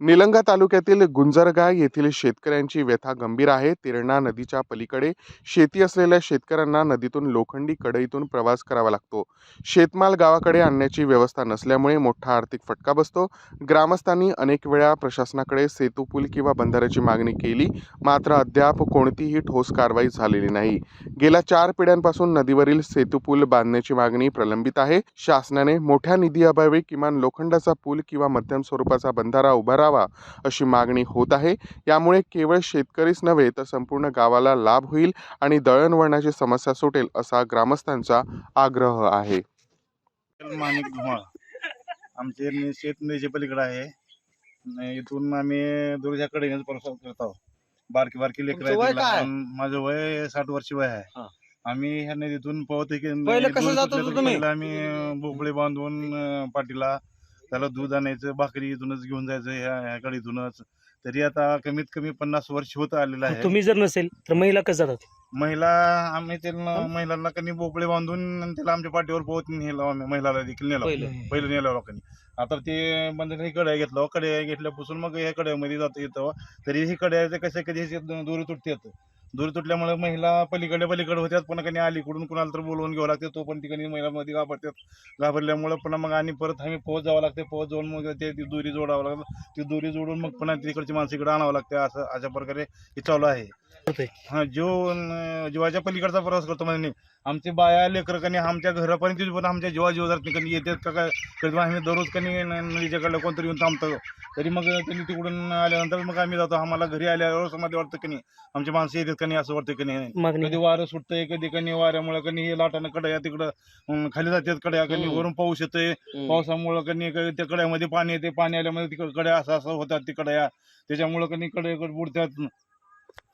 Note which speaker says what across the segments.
Speaker 1: निलंगा तालुक्यातील गुंजरगा येथील शेतकऱ्यांची व्यथा गंभीर आहे. तिरणा नदीच्या पलीकडे शेती असलेल्या शेतकऱ्यांना नदीतून लोखंडी कढईतून प्रवास करावा लागतो. शेतमाल गावाकडे आणण्याची व्यवस्था नसल्यामुळे मोठा आर्थिक फटका बसतो. ग्रामस्थांनी अनेक वेळा प्रशासनाकडे सेतू पूल किंवा बंधाऱ्याची मागणी केली. मात्र अद्याप कोणतीही ठोस कारवाई झालेली नाही. गेल्या चार पिढ्यांपासून नदीवरील सेतू पूल बांधण्याची मागणी प्रलंबित आहे. शासनाने मोठ्या निधीअभावी किमान लोखंडाचा पूल किंवा मध्यम स्वरूपाचा बंधारा उभारा उभारावा अशी मागणी होत आहे यामुळे केवळ शेतकरीच नव्हे तर संपूर्ण गावाला लाभ होईल आणि दळणवळणाची समस्या सुटेल असा ग्रामस्थांचा आग्रह आहे
Speaker 2: माणिक धुमाळ आमचे शेत नदीच्या पलीकडे आहे इथून आम्ही दुर्जाकडे प्रवास करत आहोत बारकी बारकी लेकर? माझं वय साठ वर्ष वय आहे
Speaker 3: हा.
Speaker 2: आम्ही ह्या नदीतून पवत की
Speaker 3: पहिलं कसं
Speaker 2: दूध
Speaker 3: जात
Speaker 2: कुठलं
Speaker 3: होतं
Speaker 2: तरी
Speaker 3: तुम्ही?
Speaker 2: पहिलं आम्ही बोबडे बांधून अं, पाठीला त्याला दूध आणायचं भाकरी इथूनच घेऊन जायचं ह्या ह्याकडे इथूनच तरी आता कमीत कमी पन्नास वर्ष होत आलेलं आहे.
Speaker 4: तुम्ही जर नसेल तर महिला कसं जातात?
Speaker 2: महिला आम्ही त्यांना महिलांना कधी बोबडे बांधून त्याला आमच्या पाठीवर पोहत नेलो आम्ही महिलाला देखील नेलो.
Speaker 4: पहिलं.
Speaker 2: पहिलं नेलं लोकांनी. आता ते म्हणजे हे कड्या घेतलं कड्या घेतल्यापासून मग ह्या कड्यामध्ये जात येतं तरी ही कड्या कसे कधी दूर तुटतात. दूर तुटल्यामुळे महिला पलीकडे पलीकडे होत्यात पण कधी अलीकडून कुणाला तर बोलवून घ्यावं लागते तो पण ठिकाणी महिलामध्ये घाबरतात घाबरल्यामुळे पुन्हा मग आणि परत आम्ही पोहोच जावं लागते पोहोच जाऊन मग ते ती जोडावं लागतं. ती दुरी जोडून मग पुन्हा तिकडची माणसं इकडे आणावं लागते असं अशा प्रकारे हे चालू आहे.
Speaker 4: होतंय.
Speaker 2: हा जीव जीवाच्या पलीकडचा प्रवास करतो म्हणजे आमचे बाया लेकर कनी आमच्या घरापर्यंत पण आमच्या जीवा जीव जात कधी येतात का काय? कधी आम्ही दररोज कनी नदीच्याकडलं कोणतरी येऊन थांबतो. तरी मग त्यांनी तिकडून आल्यानंतर मग आम्ही जातो. आम्हाला घरी आल्यावर समाधी वाटतं कनी आमची माणसं येतात कनी असं वाटतं कनी.
Speaker 4: मागणी.
Speaker 2: कधी वारं सुटतंय कधी कनी वाऱ्यामुळे कनी हे लाटानं कड्या तिकडं खाली जातात कड्या कनी
Speaker 3: हम्म.
Speaker 2: वरून पाऊस येतोय. पावसामुळं कनी क- त्या कड्यामध्ये पाणी येते. पाणी आल्यामध्ये तिकडे कड्या असं असं होतात ती कड्या. त्याच्यामुळं कनी कडे बुडतात.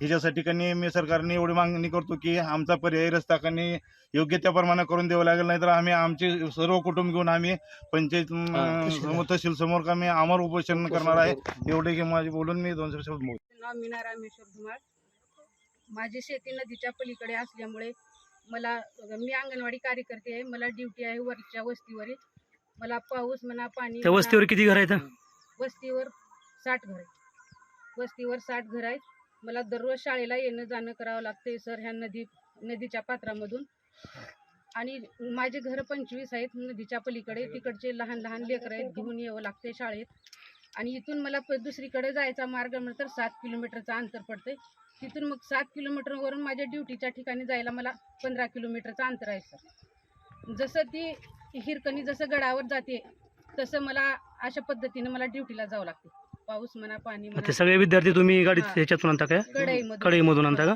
Speaker 2: ह्याच्यासाठी कनी मी सरकारने एवढी मागणी करतो की आमचा पर्यायी रस्ता कनी योग्य त्या प्रमाणे करून द्यावं लागेल नाहीतर आम्ही आमचे सर्व कुटुंब घेऊन आम्ही पंचायत अं, समोर तहसील समोर आम्ही आमर उपोषण करणार आहे एवढे की माझे बोलून मी दोन शब्द बोलतो.
Speaker 5: नाव मीना रामेश्वर धुमाळ. माझी शेती नदीच्या पलीकडे असल्यामुळे मला मी अंगणवाडी कार्यकर्ते आहे मला ड्युटी आहे वरच्या वस्तीवर. मला पाऊस म्हणा पाणी
Speaker 4: त्या
Speaker 5: म्हणा,
Speaker 4: वस्तीवर किती घर आहेत?
Speaker 5: वस्तीवर साठ घर आहेत. वस्तीवर साठ घर आहेत. मला दररोज शाळेला येणं जाणं करावं लागते सर ह्या नदी नदीच्या पात्रामधून. आणि माझे घर पंचवीस आहेत नदीच्या पलीकडे. तिकडचे लहान लहान लेकरं आहेत घेऊन यावं लागते शाळेत. आणि इथून मला प दुसरीकडे जायचा मार्ग म्हटलं तर सात किलोमीटरचं अंतर पडते तिथून मग सात किलोमीटरवरून माझ्या ड्युटीच्या ठिकाणी जायला मला पंधरा किलोमीटरचं अंतर आहे सर. जसं ती हिरकणी जसं गडावर जाते तसं मला अशा पद्धतीनं मला ड्युटीला जावं लागते पाऊस म्हणा पाणी
Speaker 4: ते
Speaker 5: म्हणा
Speaker 4: सगळे विद्यार्थी तुम्ही गाडीत
Speaker 5: हा.
Speaker 4: ह्याच्यातून आणता काय?
Speaker 5: कढईमधून.
Speaker 4: कढईमधून आणता का?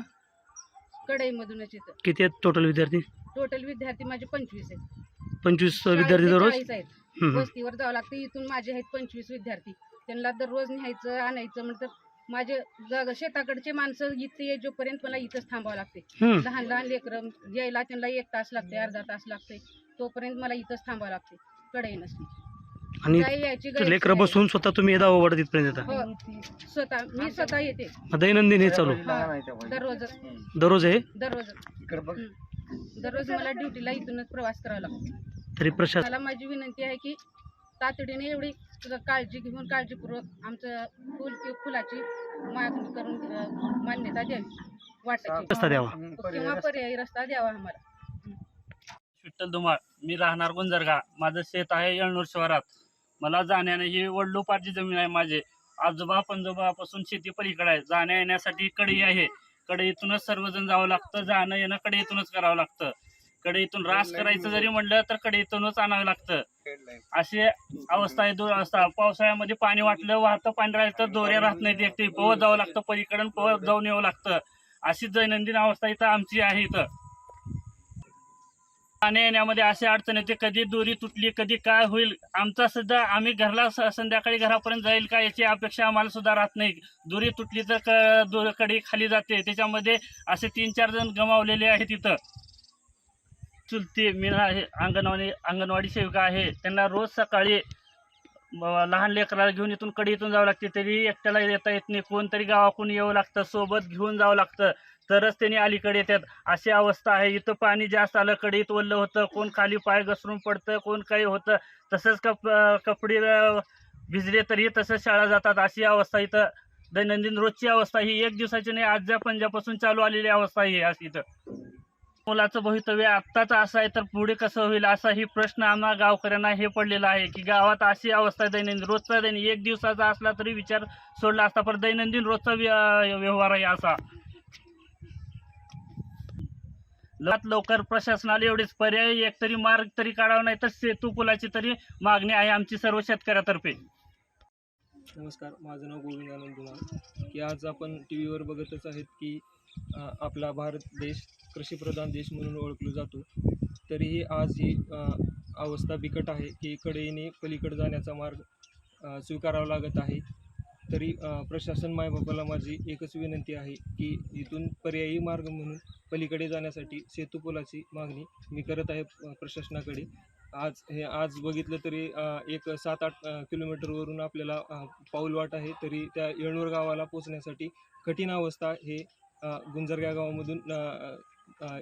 Speaker 5: कढईमधूनच येतं.
Speaker 4: किती आहेत टोटल विद्यार्थी?
Speaker 5: टोटल विद्यार्थी माझे पंचवीस आहेत.
Speaker 4: पंचवीस विद्यार्थी दररोज?
Speaker 5: चाळीस आहेत.
Speaker 4: हम्म, हम्म.
Speaker 5: वस्तीवर जावं लागतं. इथून माझे आहेत पंचवीस विद्यार्थी. त्यांना दररोज न्यायचं आणायचं म्हणतं. माझे जाग शेताकडचे माणसं इथे ये जोपर्यंत मला इथंच थांबावं लागते.
Speaker 4: हम्म.
Speaker 5: लहान लहान लेकरं यायला त्यांना एक तास लागते अर्धा तास लागते. तोपर्यंत मला इथंच थांबावं लागते. कडई नसली.
Speaker 4: आणि लेकरं. बसून स्वतः तुम्ही दावा वाढत इथपर्यंत येता?
Speaker 5: हो स्वतः मी स्वतः येते.
Speaker 4: मग दैनंदिन हे चालू.
Speaker 5: दररोज.
Speaker 4: दररोज आहे?
Speaker 5: दररोज. हं. दररोज मला ड्युटीला इथूनच प्रवास करावा लागतो.
Speaker 4: तरी प्रशासन
Speaker 5: मला माझी विनंती आहे की तातडीने एवढी तुझं काळजी घेऊन काळजीपूर्वक आमचं फुल किंवा फुलाची मागणी करून अं, मान्यता द्यावी. वाटायची
Speaker 4: रस्ता द्यावा.
Speaker 5: किंवा पर्यायी रस्ता द्यावा आम्हाला.
Speaker 6: विठ्ठल धुमाळ मी राहणार गुंजरगा. माझं शेत आहे येळनूर शहरात. मला जाण्याने ही वडलोपारची जमीन आहे माझे. आजोबा पंजोबापासून शेती पलीकडे आहे. जाण्या येण्यासाठी कढई आहे. कढईतूनच सर्वजण जावं लागतं. जाणं येणं कढईतूनच करावं लागतं. कढईतून रास करायचं जरी म्हणलं तर कढईतूनच आणावं लागतं. अशी अवस्था आहे दुरवस्था. पावसाळ्यामध्ये पाणी वाटलं वाहतं पाणी राहिलं तर दोऱ्या राहत नाहीत एकटी. पोहत जावं लागतं पलीकडून पोहत जाऊन यावं लागतं. अशी दैनंदिन अवस्था इथं आमची आहे इथं. पाणी येण्यामध्ये अशी अडचण येते कधी दोरी तुटली कधी काय होईल आमचा सुद्धा आम्ही घरला स- संध्याकाळी घरापर्यंत जाईल का याची अपेक्षा आम्हाला सुद्धा राहत नाही. दोरी तुटली तर क- दोर कडी खाली जाते त्याच्यामध्ये असे तीन चार जण गमावलेले आहेत तिथं चुलती मी आहे अंगणवाडी अंगणवाडी सेविका आहे त्यांना रोज सकाळी लहान लेकराला घेऊन इथून कडी इथून जावं लागते तरी एकट्याला येता येत नाही कोणतरी गावाकडून येऊ लागतं सोबत घेऊन जावं लागतं. तरच त्यांनी अलीकडे येतात. अशी अवस्था आहे. इथं पाणी जास्त आलं कडीत ओललं होतं. कोण खाली पाय घसरून पडतं कोण काही होतं. तसंच कप कपडे भिजले तरी तसंच शाळा जातात. अशी अवस्था इथं दैनंदिन रोजची अवस्था ही एक दिवसाची नाही आजच्या पंजापासून चालू आलेली अवस्था ही अशी इथं. मुलाचं भवितव्य आत्ताच असं आहे तर पुढे कसं होईल असा ही प्रश्न आम्हा गावकऱ्यांना हे पडलेला आहे की गावात अशी अवस्था आहे दैनंदिन. रोजचा दैनिक एक दिवसाचा असला तरी विचार सोडला असता पण दैनंदिन रोजचा व्य- व्यवहार आहे असा. लवकरात लवकर प्रशासनाला एवढेच पर्याय एक तरी मार्ग तरी काढावा नाही तर सेतू पुलाची तरी मागणी आहे आमची सर्व शेतकऱ्यातर्फे.
Speaker 3: नमस्कार माझं नाव गोविंद आनंद धुमाळ की आज आपण टी व्हीवर बघतच आहेत की आपला भारत देश कृषीप्रधान देश म्हणून ओळखला जातो. तरीही आज ही अवस्था बिकट आहे की कडेने पलीकडे जाण्याचा मार्ग स्वीकारावा लागत आहे. तरी प्रशासन मायबापाला माझी एकच विनंती आहे की इथून पर्यायी मार्ग म्हणून पलीकडे जाण्यासाठी सेतुपुलाची मागणी मी करत आहे प्रशासनाकडे. आज हे आज बघितलं तरी एक सात आठ किलोमीटरवरून आपल्याला पाऊल वाट आहे तरी त्या येळनूर गावाला पोचण्यासाठी कठीण अवस्था हे गुंजरग्या गावामधून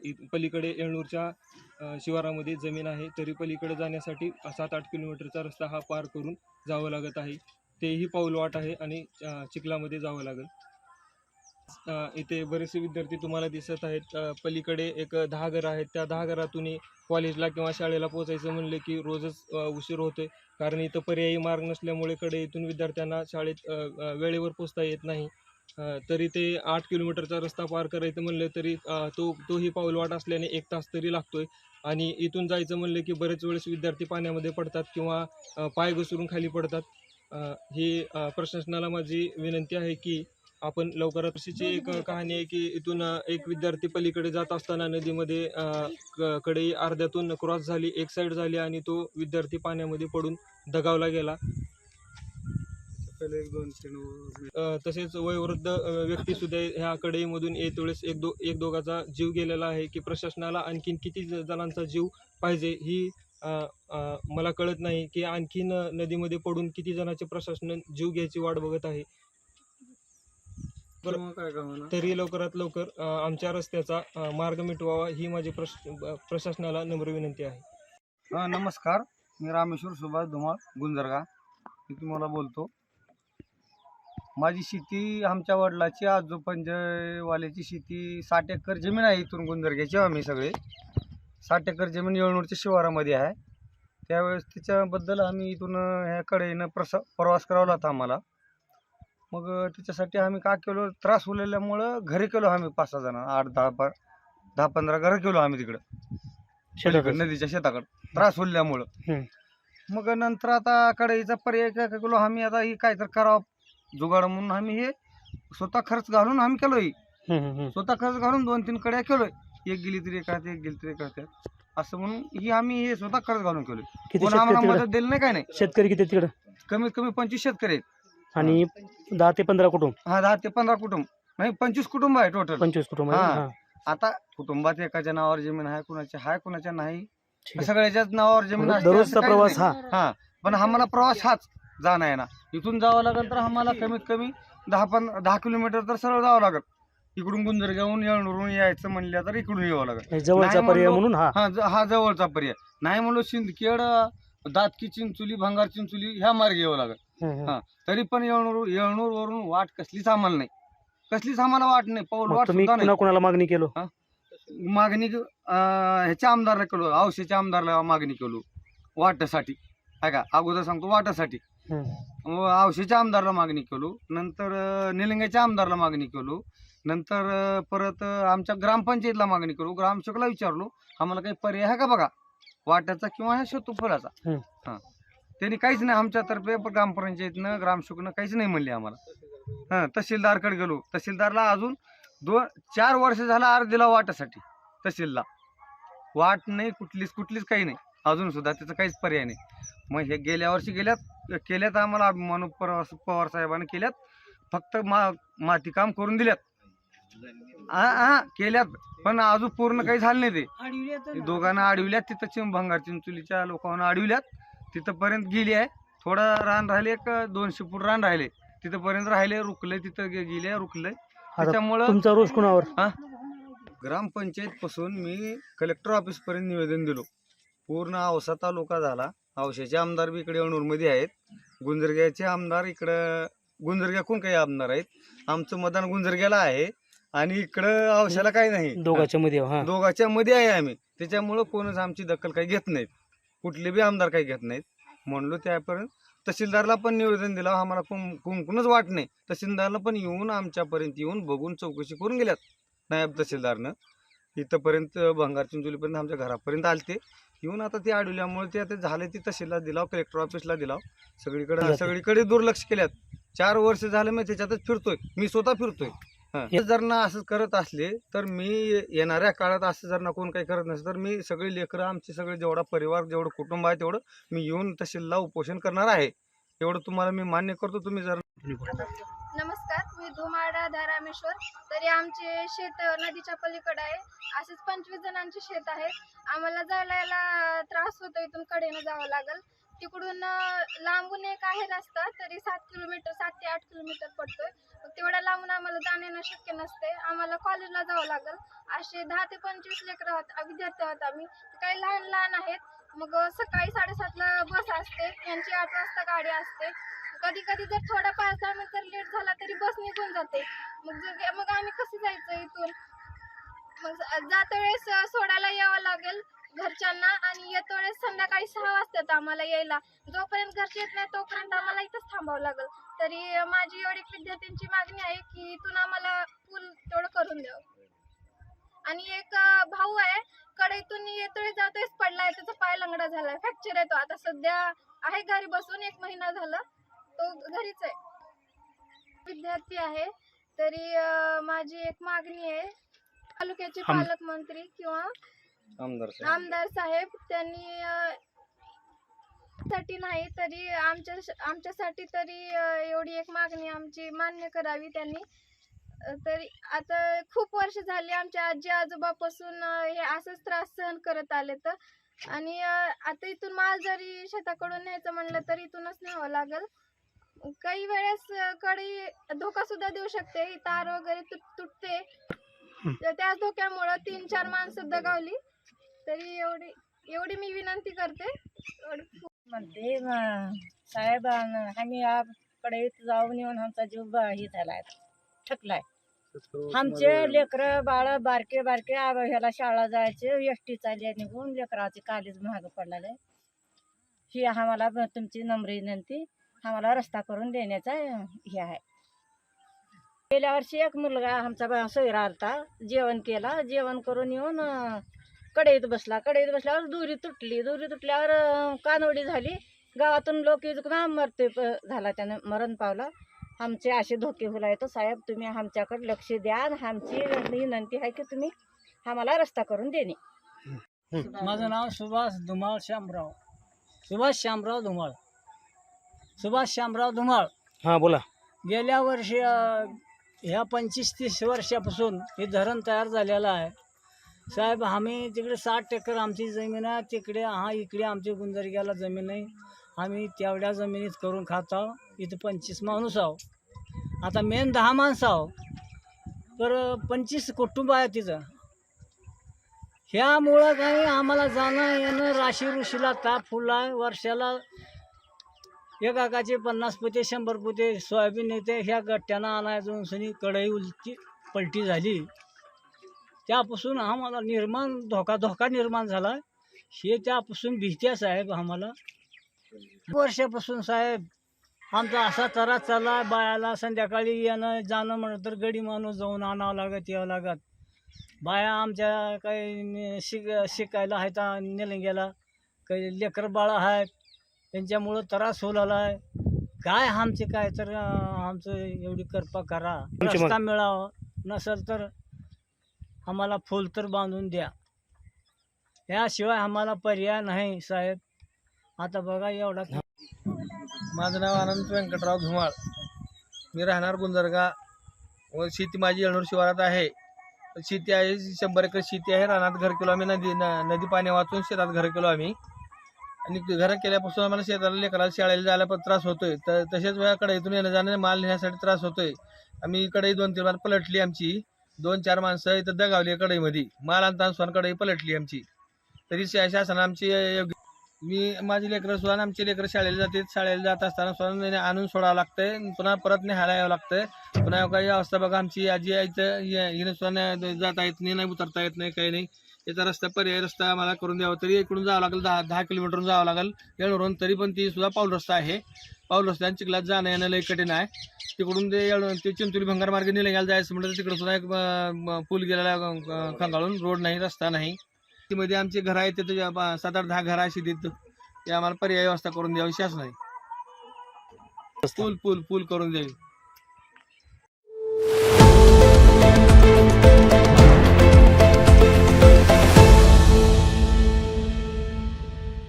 Speaker 3: इ- पलीकडे येळनूरच्या शिवारामध्ये जमीन आहे तरी पलीकडे जाण्यासाठी सात आठ किलोमीटरचा रस्ता हा पार करून जावं लागत आहे. तेही पाऊलवाट आहे आणि चिखलामध्ये जावं लागेल. इथे बरेचसे विद्यार्थी तुम्हाला दिसत आहेत. पलीकडे एक दहा घरं आहेत. त्या दहा घरातून कॉलेजला किंवा शाळेला पोचायचं म्हणलं की रोजच उशीर होते कारण इथं पर्यायी मार्ग नसल्यामुळे कडे इथून विद्यार्थ्यांना शाळेत वेळेवर पोचता येत नाही. तरी ते आठ किलोमीटरचा रस्ता पार करायचं म्हणलं तरी तो तोही पाऊलवाट असल्याने एक तास तरी लागतोय. आणि इथून जायचं म्हणलं की बरेच वेळेस विद्यार्थी पाण्यामध्ये पडतात किंवा पाय घसरून खाली पडतात. ही प्रशासनाला माझी विनंती आहे की आपण लवकरात अशीची एक कहाणी आहे की इथून एक विद्यार्थी पलीकडे जात असताना नदीमध्ये क- कडे अर्ध्यातून क्रॉस झाली एक साईड झाली आणि तो विद्यार्थी पाण्यामध्ये पडून दगावला गेला. तसेच वयोवृद्ध व्यक्ती व्यक्तीसुद्धा ह्या कडेमधून येत वेळेस एक दो एक दोघाचा जीव गेलेला आहे की प्रशासनाला आणखीन किती जणांचा जीव पाहिजे ही मला कळत नाही की आणखीन नदीमध्ये पडून किती जणांचे प्रशासन जीव घ्यायची वाट बघत आहे. तरी लवकरात लवकर आमच्या रस्त्याचा मार्ग मिटवावा ही माझी प्रश प्रशासनाला नम्र विनंती आहे.
Speaker 7: नमस्कार. मी रामेश्वर सुभाष धुमाळ गुंजरगा मी तुम्हाला बोलतो. माझी शेती आमच्या वडिलाची आजोपंजवाल्याची शेती साठ एकर जमीन आहे इथून गुंजरग्याची आम्ही सगळे. साठ एकर जमीन येळनूरच्या शिवारामध्ये आहे. त्यावेळेस त्याच्याबद्दल आम्ही इथून अं, ह्या कडेनं प्रसा प्रवास करावा लागता आम्हाला. मग अं, त्याच्यासाठी आम्ही काय केलो? त्रास उरलेल्यामुळं घरी केलो आम्ही पाच सहा जण. आठ दहा बार दहा पंधरा घरं केलो आम्ही तिकडं. नदीच्या शेताकडं. त्रास उरल्यामुळं. मग नंतर आता कडेचा पर्याय काय केलो? आम्ही आता ही काय तर करावं. जुगाड म्हणून आम्ही हे स्वतः खर्च घालून आम्ही केलो ही स्वतः खर्च घालून दोन तीन कड्या केलोय. एक गेली तरी एका एक गेली तरी एका असं म्हणून ही आम्ही हे स्वतः खर्च घालून केलोय.
Speaker 4: किती
Speaker 7: कोण
Speaker 4: शेतकरी
Speaker 7: आम्हाला
Speaker 4: तिकडं
Speaker 7: मदत दिली नाही काय नाही.
Speaker 4: शेतकरी किती तिकडं?
Speaker 7: कमीत कमी पंचवीस शेतकरी आहेत.
Speaker 4: आणि दहा ते पंधरा कुटुंब?
Speaker 7: हा दहा ते पंधरा कुटुंब. नाही पंचवीस कुटुंब आहे टोटल
Speaker 4: पंचवीस कुटुंब आहे.
Speaker 7: हा.
Speaker 4: हा.
Speaker 7: आता कुटुंबात एकाच्या नावावर जमीन आहे कुणाच्या आहे कुणाच्या नाही.
Speaker 4: ठीक आहे.
Speaker 7: सगळ्याच्याच नावावर जमीन असते
Speaker 4: दररोजचा
Speaker 7: असं
Speaker 4: प्रवास
Speaker 7: नाही.
Speaker 4: हा.
Speaker 7: हा. पण आम्हाला प्रवास हाच जाणं आहे ना. इथून जावं लागेल तर आम्हाला कमीत कमी दहा पण दहा किलोमीटर तर सरळ जावं लागेल. इकडून गुंजरगावून येळूरून यायचं म्हणलं तर इकडून यावं लागेल.
Speaker 4: हे जवळचा
Speaker 7: नाही
Speaker 4: पर्याय
Speaker 7: म्हणलो-
Speaker 4: म्हणून हा.
Speaker 7: हा ज- हा जवळचा पर्याय. नाही म्हणलो सिंदखेड दातकी चिंचोली भंगार चिंचोली ह्या मार्गे यावं लागेल. हा. तरी पण येळणूर येळणूर वरून वाट कसलीच आम्हाला नाही. कसलीच आम्हाला वाट नाही. पाऊल
Speaker 4: मग
Speaker 7: वाट
Speaker 4: तुम्ही
Speaker 7: सुद्धा नाही.
Speaker 4: कुणा कुणाला मागणी केलो?
Speaker 7: मागणी क- अं, ह्याच्या आमदारला केलो औषधाच्या आमदारला मागणी केलो. वाटासाठी. आहे का? अगोदर सांगतो वाटासाठी. मग औषधाच्या आमदारला मागणी केलो. नंतर अं, निलंग्याच्या आमदारला मागणी केलो. नंतर परत आमच्या ग्रामपंचायतला मागणी केलो ग्रामसेवकला विचारलो आम्हाला काही पर्याय आहे का बघा? वाट्याचा किंवा ह्या शेतू फुलाचा
Speaker 4: हम्म.
Speaker 7: हां. त्यांनी काहीच नाही आमच्यातर्फे ग्रामपंचायतनं ग्रामसेवकनं काहीच नाही म्हणले आम्हाला. हां तहसीलदारकडे गेलो. तहसीलदारला अजून दोन चार वर्ष झाला अर्ज दिला वाटासाठी तहसीलला. वाट नाही कुठलीच कुठलीच काही नाही. अजून सुद्धा त्याचा काहीच पर्याय नाही. मग हे गेल्या वर्षी गेल्यात केल्यात आम्हाला पवार पवार साहेबांनी केल्यात. फक्त मा माती काम करून दिल्यात. हा हा केल्यात पण अजून पूर्ण काही झालं नाही ते. ते दोघांना अडविल्यात तिथं चिम भंगार चिंचोलीच्या लोकांना अडविल्यात. तिथंपर्यंत गेली आहे. थोडं रान राहिले एक दोनशे फूट रान राहिले. तिथंपर्यंत राहिले रुकले तिथं गे- गेले रुकले त्याच्यामुळं
Speaker 4: तुमचा रोष कुणावर?
Speaker 7: ग्रामपंचायत पासून मी कलेक्टर ऑफिस पर्यंत निवेदन दिलो. पूर्ण औसा तालुका झाला. औशाचे आमदार बी इकडे अणूरमध्ये आहेत. गुंजरग्याचे आमदार इकडं गुंजरग्याकून काही आमदार आहेत. आमचं मतदान गुंजरग्याला आहे. आणि इकडं औशाला काही नाही.
Speaker 4: दोघाच्या मध्ये हा.
Speaker 7: दोघाच्या मध्ये आहे आम्ही. त्याच्यामुळं कोणच आमची दखल काही घेत नाहीत. कुठले बी आमदार काही घेत नाहीत. म्हणलो त्यापर्यंत तहसीलदारला पण निवेदन दिलं. आम्हाला कुणकुणच वाट नाही. तहसीलदारला पण येऊन आमच्यापर्यंत येऊन बघून चौकशी करून गेल्यात नायब तहसीलदारनं. इथंपर्यंत भंगार चिंचोलीपर्यंत आमच्या घरापर्यंत आलते. येऊन आता ते अडवल्यामुळे ते आता झाले ते तहसीलला दिलाव कलेक्टर ऑफिसला दिलाव. सगळीकडे. सगळीकडे दुर्लक्ष केल्यात. चार वर्ष झालं मी त्याच्यातच फिरतोय. मी स्वतः फिरतोय. हं. जर ना असं करत असले तर मी येणाऱ्या काळात असं जर ना कोण काही करत नसेल तर मी सगळी लेकरं आमचे सगळे जेवढा परिवार जेवढं कुटुंब आहे तेवढं मी येऊन तहसीलला उपोषण करणार आहे. एवढं तुम्हाला मी मान्य करतो. तुम्ही जर
Speaker 8: नमस्कार मी धुमाडा धारामेश्वर. तरी आमचे शेत नदीच्या पलीकडे आहे. असेच पंचवीस जणांचे शेत आहे आम्हाला जायला त्रास होतो इथून कडेनं जावं लागेल. तिकडून लांबून एक आहे रस्ता तरी सात किलोमीटर सात ते आठ किलोमीटर पडतोय. तेवढ्या लांबून आम्हाला जाणं येणं शक्य नसते आम्हाला कॉलेजला जावं लागेल. असे दहा ते पंचवीस लेकर आहोत विद्यार्थी आहोत आम्ही. काही लहान लहान आहेत. मग सकाळी साडेसातला बस असते. त्यांची आठ वाजता गाडी असते. कधी कधी जर थोडा पाच दहा मिनिट लेट झाला तरी बस निघून जाते. मग जर मग आम्ही कसं जायचं इथून? मग जाता वेळेस सोडायला यावं लागेल. घरच्यांना आणि येतो वेळेस संध्याकाळी सहा वाजतात आम्हाला यायला. जोपर्यंत घरचे येत नाही तोपर्यंत आम्हाला इथंच थांबावं लागेल. तरी माझी एवढी विद्यार्थ्यांची मागणी आहे की इथून आम्हाला पूल तेवढं करून द्यावं. आणि एक भाऊ आहे कडेतून येतोय जातोयच पडलाय त्याचा पाय लंगडा झालाय फ्रॅक्चर येतो आता सध्या आहे घरी बसून एक महिना झाला तो घरीच आहे. विद्यार्थी आहे तरी माझी एक मागणी आहे तालुक्याचे पालकमंत्री किंवा
Speaker 7: आमदार
Speaker 8: आमदार साहेब त्यांनी अं, साठी नाही तरी आमच्या आमच्यासाठी तरी अं, एवढी एक मागणी आमची मान्य करावी त्यांनी. अं, तरी आता खूप वर्ष झाली आमच्या आजी आजोबापासून अं, हे असंच त्रास सहन करत आले तर आणि अं, आता इथून माल जरी शेताकडून न्यायचं म्हणलं तर इथूनच न्यावं लागेल. काही वेळेस अं, कडी धोका सुद्धा देऊ शकते ही तार वगैरे तुट तुटते. तर त्याच धोक्यामुळं तीन चार माणसं दगावली. तरी एवढी एवढी मी विनंती करते.
Speaker 9: म्हणते म- साहेब आम- आम्ही याकडे जाऊन येऊन आमचा जीव ब- हे झालाय ठकलाय आमचे लेकरं बाळ बारके बारके ह्याला शाळा जायचे एस टी चालल्या निघून लेकराचे कालीच महाग पडलेलं. ही आम्हाला तुमची नम्र विनंती आम्हाला रस्ता करून देण्याचा हे आहे. गेल्या वर्षी एक मुलगा आमचा सोयरा आलता जेवण केला जेवण करून येऊन कढईत बसला कढईत बसल्यावर दुरी तुटली दुरी तुटल्यावर कानवडी झाली. गावातून लोक इजकना मरते प- झाला त्यानं मरण पावला. आमचे असे धोके होलायतो साहेब तुम्ही आमच्याकडे लक्ष द्या आणि आमची विनंती आहे की तुम्ही आम्हाला रस्ता करून देणे.
Speaker 10: माझं नाव सुभाष धुमाळ श्यामराव. सुभाष श्यामराव धुमाळ. सुभाष श्यामराव धुमाळ.
Speaker 4: हा बोला.
Speaker 10: गेल्या वर्षी ह्या पंचवीस तीस वर्षापासून हे धरण तयार झालेलं आहे. साहेब आम्ही तिकडे साठ एकर आमची जमीन आहे. तिकडे हा इकडे आमची गुंजरग्याला जमीन आहे आम्ही तेवढ्या जमिनीत करून खात आहो. इथं पंचवीस माणूस आहो. आता मेन दहा माणसं आहो. तर पंचवीस कुटुंब आहे तिथं. ह्यामुळं काही आम्हाला जाणं येणं राशी ऋषीला ताप फुला वर्षाला एक काचे पन्नास पोते शंभर पोते सोयाबीन येते. ह्या गट्ट्यानं आणायचं सनी कढई उलटी पलटी झाली. त्यापासून आम्हाला निर्माण धोका धोका निर्माण झाला. हे त्यापासून भीती आहे साहेब आम्हाला. वर्षापासून साहेब आमचा असा त्रास चालला आहे बायाला संध्याकाळी येणं जाणं म्हणलं तर गडी माणूस जाऊन आणावं लागत यावं लागत. बाया आमच्या काही शिक शिकायला आहेत निलंग्याला. काही लेकर बाळं आहेत. त्यांच्यामुळं त्रास होऊ लागला आहे काय आमचे काय तर आमचं एवढी कृपा करा. रस्ता मिळावा. नसेल तर आम्हाला फुल तर बांधून द्या. याशिवाय आम्हाला पर्याय नाही साहेब. आता बघा एवढा
Speaker 11: माझं नाव आनंद व्यंकटराव धुमाळ. मी राहणार गुंजरगा. व शेती माझी येळूर शिवारात आहे. शेती आहे शंभर एकर शेती आहे. रानात घर केलो आम्ही नदी न- नदी पाणी वाचून शेतात घर केलो आम्ही. आणि घर केल्यापासून आम्हाला शेताला लेकराला शाळेला जायला पण त्रास होतोय. तर तसेच वेळा कढईतून येणं जाणं माल नेण्यासाठी त्रास होतोय. आम्ही इकडे दोन तीन माल पलटली आमची. दोन चार माणसं इथं दगावली कढईमध्ये. माल आणता कढई पलटली आमची. तरी शासन आमची योग्य मी माझी लेकरं सुद्धा आमची लेकरं शाळेला जातात. शाळेला जात असताना स्वतः आणून सोडावं लागतंय. पुन्हा परत न्यायला यावं लागतंय. पुन्हा काही अवस्था बघा आमची आजी आहे इथं. हि- हिने सुद्धा नाही- जाता येत नाही नाही उतरता येत नाही काही नाही. याचा रस्ता पर्याय रस्ता आम्हाला करून द्यावा. तरी इकडून जावं लागेल दहा दहा किलोमीटरहून जावं लागेल. येळवरून तरी पण ती सुद्धा पाऊल रस्ता आहे. पाऊल रस्त्याने चिखलात जाणं येणं लई कठीण आहे. तिकडून ते येळ ते चिंचोली भंगार मार्गे निलंग्याला जायचं म्हटलं तर तिकडे सुद्धा एक पूल गेलेला खंगाळून रोड नाही रस्ता नाही. मध्ये आमची घरं आहेत तिथे सात आठ दहा घरं अशी तिथं ते आम्हाला पर्याय व्यवस्था करून द्यावी शासनाने पूल पूल पूल करून द्यावी.